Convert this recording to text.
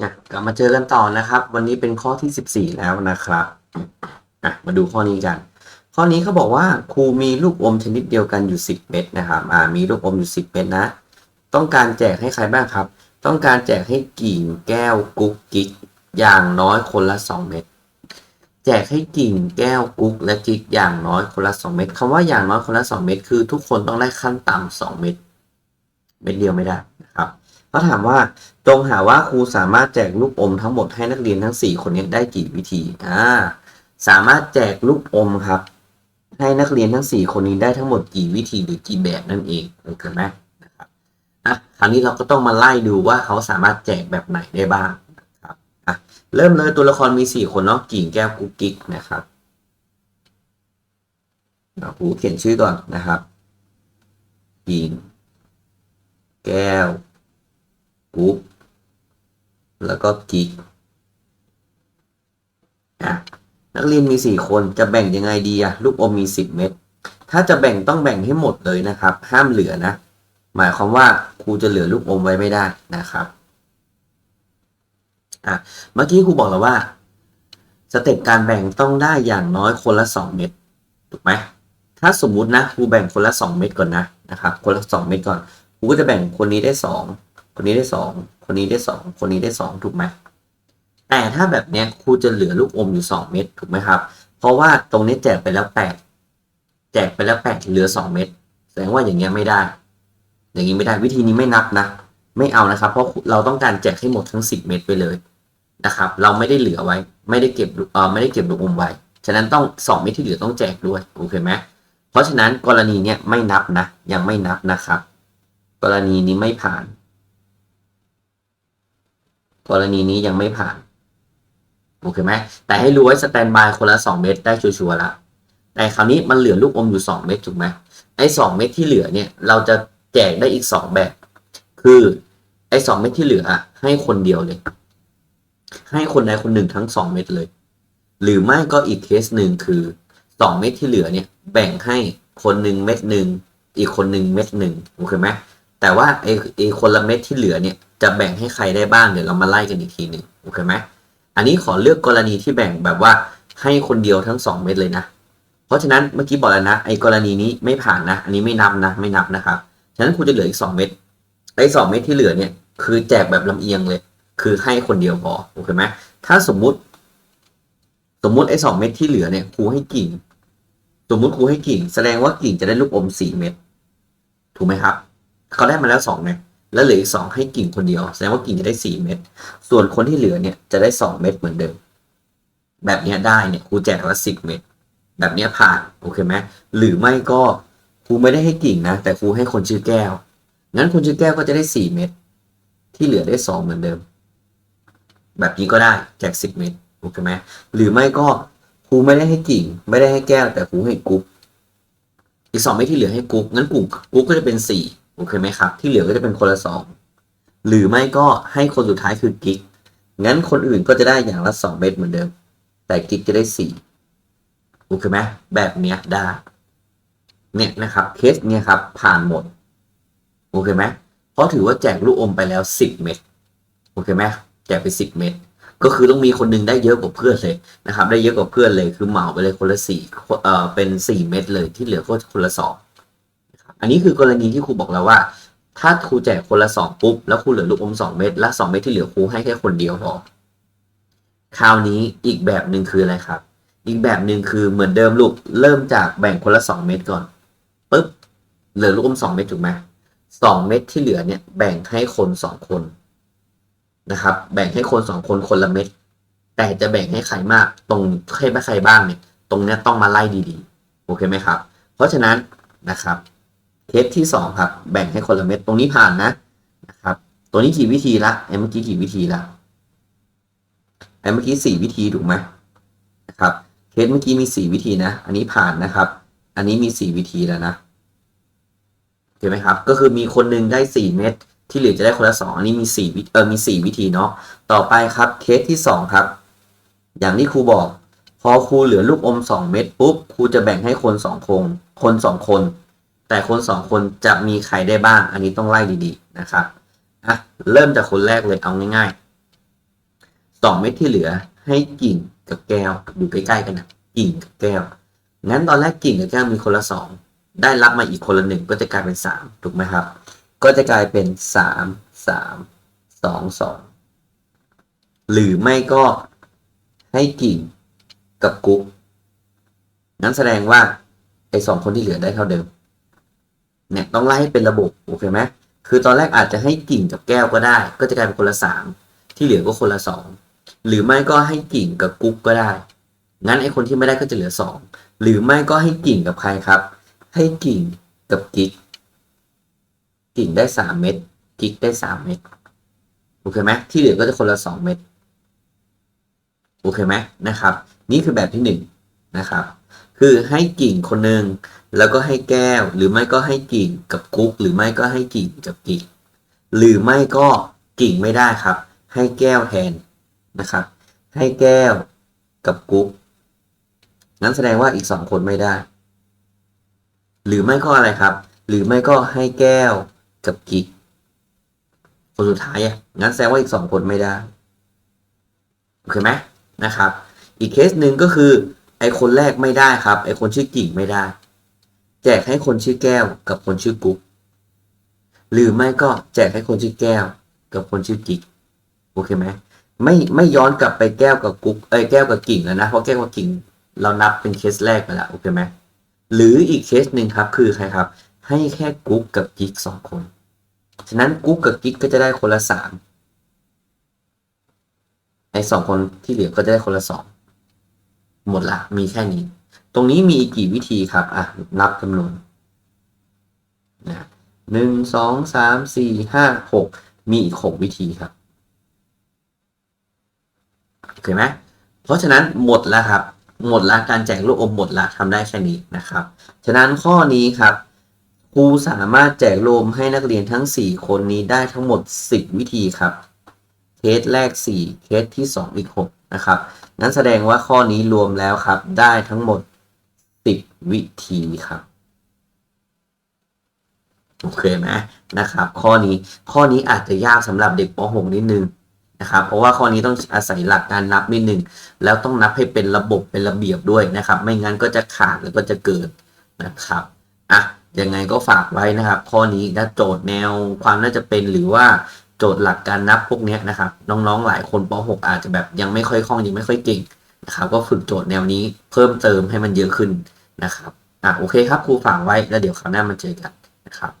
อะกลับมาเจอกันต่อนะครับ วันนี้เป็นข้อที่ 14 แล้วนะครับอะมาดูข้อนี้กัน ข้อนี้เขาบอกว่าครูมีลูกอมชนิดเดียวกันอยู่ 10 เม็ดนะครับอ่ามีลูกอมอยู่ 10 เม็ดนะ ต้องการแจกให้ใครบ้างครับ ต้องการแจกให้กิ่งแก้วกุ๊กกิ๊กอย่างน้อยคนละ 2 เม็ดแจกให้กิ่งแก้วกุ๊กและกิ๊กอย่างน้อยคนละ 2 เม็ดคำว่าอย่างน้อยคนละ 2 เม็ดคือทุกคนต้องได้ขั้นต่ำ2เม็ดเม็ดเดียวไม่ได้ เขาถามว่าจงหาว่าครูสามารถแจกลูกอมทั้งหมดให้นักเรียนทั้ง 4 คนนี้ได้กี่วิธีอ่าสามารถแจกลูกอมครับ ให้นักเรียนทั้ง 4 คนนี้ได้ทั้งหมดกี่วิธีหรือกี่แบบนั่นเองโอเคไหมนะครับอะคราวนี้เราก็ต้องมาไล่ดูว่าเขาสามารถแจกแบบไหนได้บ้างนะครับอะเริ่มเลยตัวละครมี 4 คนเนาะกิ่งแก้วกุ๊กกิ๊กนะครับเราครูเขียนชื่อก่อนนะครับกิ่งแก้ว กุ๊กแล้วก็กิ๊กอะนักเรียนมีสี่คนจะแบ่งยังไงดีอะลูกอมมีสิบเม็ดถ้าจะแบ่งต้องแบ่งให้หมดเลยนะครับ ห้ามเหลือนะ หมายความว่าครูจะเหลือลูกอมไว้ไม่ได้นะครับอะเมื่อกี้ครูบอกแล้วว่าสเต็ปการแบ่งต้องได้อย่างน้อยคนละสองเม็ดถูกไหมถ้าสมมุตินะครูแบ่งคนละสองเม็ดก่อนนะนะครับ คนละสองเม็ดก่อนครูก็จะแบ่งคนนี้ได้สอง คนนี้ได้สอง คนนี้ได้สอง คนนี้ได้สองถูกไหมแต่ถ้าแบบเนี้ยครูจะเหลือลูกอมอยู่สองเม็ดถูกไหมครับ เพราะว่าตรงนี้แจกไปแล้วแปดแจกไปแล้วแปดเหลือสองเม็ดแสดงว่าอย่างเงี้ยไม่ได้ อย่างนี้ไม่ได้วิธีนี้ไม่นับนะ ไม่เอานะครับ เพราะเราต้องการแจกให้หมดทั้งสิบเม็ดไปเลยนะครับ เราไม่ได้เหลือไว้ ไม่ได้เก็บเออไม่ได้เก็บลูกอมไว้ ฉะนั้นต้องสองเม็ดที่เหลือต้องแจกด้วยโอเคไหมเพราะฉะนั้นกรณีเนี้ยไม่นับนะ ยังไม่นับนะครับ กรณีนี้ไม่ผ่าน กรณีนี้ยังไม่ผ่านโอเคไหมแต่ให้รู้ไว้สแตนบายคนละสองเม็ดได้ชัวร์ๆละแต่คราวนี้มันเหลือลูกอมอยู่สองเม็ดถูกไหมไอ้สองเม็ดที่เหลือเนี่ย เราจะแจกได้อีกสองแบบ คือไอ้สองเม็ดที่เหลือให้คนเดียวเลย ให้คนใดคนหนึ่งทั้งสองเม็ดเลย หรือไม่ก็อีกเคสหนึ่งคือสองเม็ดที่เหลือเนี่ย แบ่งให้คนหนึ่งเม็ดหนึ่งอีกคนหนึ่งเม็ดหนึ่งโอเคไหมแต่ว่าไอ้ไอ้คนละเม็ดที่เหลือเนี่ย จะแบ่งให้ใครได้บ้างเดี๋ยวเรามาไล่กันอีกทีหนึ่งโอเคไหมอันนี้ขอเลือกกรณีที่แบ่งแบบว่าให้คนเดียวทั้งสองเม็ดเลยนะ เพราะฉะนั้นเมื่อกี้บอกแล้วนะไอ้กรณีนี้ไม่ผ่านนะ อันนี้ไม่นับนะไม่นับนะครับ ฉะนั้นคุณจะเหลืออีกสองเม็ดไอ้สองเม็ดที่เหลือเนี่ยคือแจกแบบลำเอียงเลย คือให้คนเดียวพอโอเคไหมถ้าสมมุติ สมมุติไอ้สองเม็ดที่เหลือเนี่ยครูให้กิ่ง สมมุติครูให้กิ่ง แสดงว่ากิ่งจะได้ลูกอมสี่เม็ดถูกไหมครับ เขาได้มาแล้วสองเม็ด แล้วเหลืออีกสองให้กิ่งคนเดียวแสดงว่ากิ่งจะได้สี่เม็ดส่วนคนที่เหลือเนี่ยจะได้สองเม็ดเหมือนเดิม แบบนี้ได้เนี่ยครูแจกละสิบเม็ดแบบนี้ผ่านโอเคไหมหรือไม่ก็ครูไม่ได้ให้กิ่งนะ แต่ครูให้คนชื่อแก้วงั้นคนชื่อแก้วก็จะได้สี่เม็ดที่เหลือได้สองเหมือนเดิม แบบนี้ก็ได้แจกสิบเม็ดโอเคไหมหรือไม่ก็ครูไม่ได้ให้กิ่ง ไม่ได้ให้แก้ว แต่ครูให้กุ๊กอีกสองเม็ดที่เหลือให้กุ๊กงั้นกลุ่มกุ๊กก็จะเป็นสี่ โอเคไหมครับ ที่เหลือก็จะเป็นคนละสองหรือไม่ก็ให้คนสุดท้ายคือกิ๊กงั้นคนอื่นก็จะได้อย่างละสองเม็ดเหมือนเดิม แต่กิ๊กจะได้สี่โอเคไหมแบบเนี้ยได้เนี่ยนะครับเคสเนี่ยครับผ่านหมดโอเคไหมเพราะถือว่าแจกลูกอมไปแล้วสิบเม็ดโอเคไหมแจกไปสิบเม็ดก็คือต้องมีคนหนึงได้เยอะกว่าเพื่อนเลยนะครับ ได้เยอะกว่าเพื่อนเลยคือเหมาไปเลยคนละสี่เอ่อเป็นสี่เม็ดเลยที่เหลือก็คนละสอง อันนี้คือกรณีที่ครูบอกแล้วว่า ถ้าครูแจกคนละสองปุ๊บแล้วครูเหลือลูกอมสองเม็ดและสองเม็ดที่เหลือครูให้แค่คนเดียวพอคราวนี้อีกแบบหนึ่งคืออะไรครับ อีกแบบหนึ่งคือเหมือนเดิมลูกเริ่มจากแบ่งคนละสองเม็ดก่อนปุ๊บเหลือลูกอมสองเม็ดถูกไหมสองเม็ดที่เหลือเนี่ยแบ่งให้คนสองคนนะครับ แบ่งให้คนสองคนคนละเม็ดแต่จะแบ่งให้ใครมากตรงให้ใครบ้างเนี่ย ตรงเนี้ยต้องมาไล่ดีๆโอเคไหมครับ เพราะฉะนั้นนะครับ เคสที่สองครับ แบ่งให้คนละเม็ดตรงนี้ผ่านนะนะครับ ตัวนี้กี่วิธีละไอ้เมื่อกี้กี่วิธีละไอ้เมื่อกี้สี่วิธีถูกไหมนะครับเคสเมื่อกี้มีสี่วิธีนะ อันนี้ผ่านนะครับ อันนี้มีสี่วิธีแล้วนะเห็นไหมครับ ก็คือมีคนหนึ่งได้สี่เม็ดที่เหลือจะได้คนละสองอันนี้มีสี่วิเออมีสี่วิธีเนาะต่อไปครับเคสที่สองครับ อย่างที่ครูบอก พอครูเหลือลูกอมสองเม็ดปุ๊บครูจะแบ่งให้คนสองคนคนสองคน แต่คนสองคนจะมีใครได้บ้าง อันนี้ต้องไล่ดีๆนะครับอะเริ่มจากคนแรกเลยเอาง่ายๆสองเม็ดที่เหลือให้กิ่งกับแก้วอยู่ใกล้ๆกันนะกิ่งกับแก้วงั้นตอนแรกกิ่งกับแก้วมีคนละสองได้รับมาอีกคนละหนึ่งก็จะกลายเป็นสามถูกไหมครับ ก็จะกลายเป็นสามสามสองสองหรือไม่ก็ให้กิ่งกับกุ๊กงั้นแสดงว่าไอ้สองคนที่เหลือได้เท่าเดิม เนี่ยต้องไล่ให้เป็นระบบโอเคไหมคือตอนแรกอาจจะให้กิ่งกับแก้วก็ได้ ก็จะกลายเป็นคนละสามที่เหลือก็คนละสองหรือไม่ก็ให้กิ่งกับกุ๊กก็ได้ งั้นไอ้คนที่ไม่ได้ก็จะเหลือสองหรือไม่ก็ให้กิ่งกับใครครับ ให้กิ่งกับกิ๊กกิ่งได้สามเม็ดกิ๊กได้สามเม็ดโอเคไหมที่เหลือก็จะคนละสองเม็ดโอเคไหมนะครับ นี่คือแบบที่หนึ่งนะครับ คือให้กิ่งคนหนึ่งแล้วก็ให้แก้ว หรือไม่ก็ให้กิ่งกับกุ๊ก หรือไม่ก็ให้กิ่งกับกิ๊กหรือไม่ก็กิ่งไม่ได้ครับ ให้แก้วแทนนะครับ ให้แก้วกับกุ๊กงั้นแสดงว่าอีกสองคนไม่ได้ หรือไม่ก็อะไรครับ หรือไม่ก็ให้แก้วกับกิ๊กคนสุดท้ายอะงั้นแสดงว่าอีกสองคนไม่ได้โอเคไหมนะครับ อีกเคสหนึ่งก็คือ ไอคนแรกไม่ได้ครับ ไอคนชื่อกิ่งไม่ได้ แจกให้คนชื่อแก้วกับคนชื่อกุ๊กหรือไม่ก็แจกให้คนชื่อแก้ว กับคนชื่อกิ๊กโอเคไหมไม่ไม่ย้อนกลับไปแก้วกับกุ๊กเอ้ยแก้วกับกิ่งแล้วนะเพราะแก้วกับกิ่งเรานับเป็นเคสแรกไปแล้วโอเคไหมหรืออีกเคสหนึ่งครับคือใครครับ ให้แค่กุ๊กกับกิ๊กสองคนฉะนั้นกุ๊กกับกิ๊กก็จะได้คนละสามไอสองคนที่เหลือก็จะได้คนละสอง หมดละ มีแค่นี้ ตรงนี้มีอีกกี่วิธีครับ อะ นับจำนวนนะหนึ่งสองสามสี่ห้าหกมีอีกหกวิธีครับโอเคไหมเพราะฉะนั้นหมดแล้วครับ หมดละการแจกลูกอมหมดละทำได้แค่นี้นะครับ ฉะนั้นข้อนี้ครับครูสามารถแจกลูมให้นักเรียนทั้ง 4 คนนี้ได้ทั้งหมด 10 วิธีครับ เคสแรก 4 เคสที่ 2 อีก 6 นะครับ นั้นแสดงว่าข้อนี้รวมแล้วครับ ได้ทั้งหมด 10 วิธีครับ โอเคไหมนะครับ ข้อนี้ข้อนี้อาจจะยากสำหรับเด็กป .6 นิดนึงนะครับ เพราะว่าข้อนี้ต้องอาศัยหลักการนับนิดนึง แล้วต้องนับให้เป็นระบบเป็นระเบียบด้วยนะครับ ไม่งั้นก็จะขาดแล้วก็จะเกิดนะครับอะยังไงก็ฝากไว้นะครับ ข้อนี้ถ้าโจทย์แนวความน่าจะเป็นหรือว่า โจทย์หลักการนับพวกนี้นะครับ น้องๆหลายคนป .6 อาจจะแบบยังไม่ค่อยคล่องยังไม่ค่อยเก่งนะครับ ก็ฝึกโจทย์แนวนี้เพิ่มเติมให้มันเยอะขึ้นนะครับอะโอเคครับครูฝากไว้แล้วเดี๋ยวคราวหน้ามาเจอกันนะครับ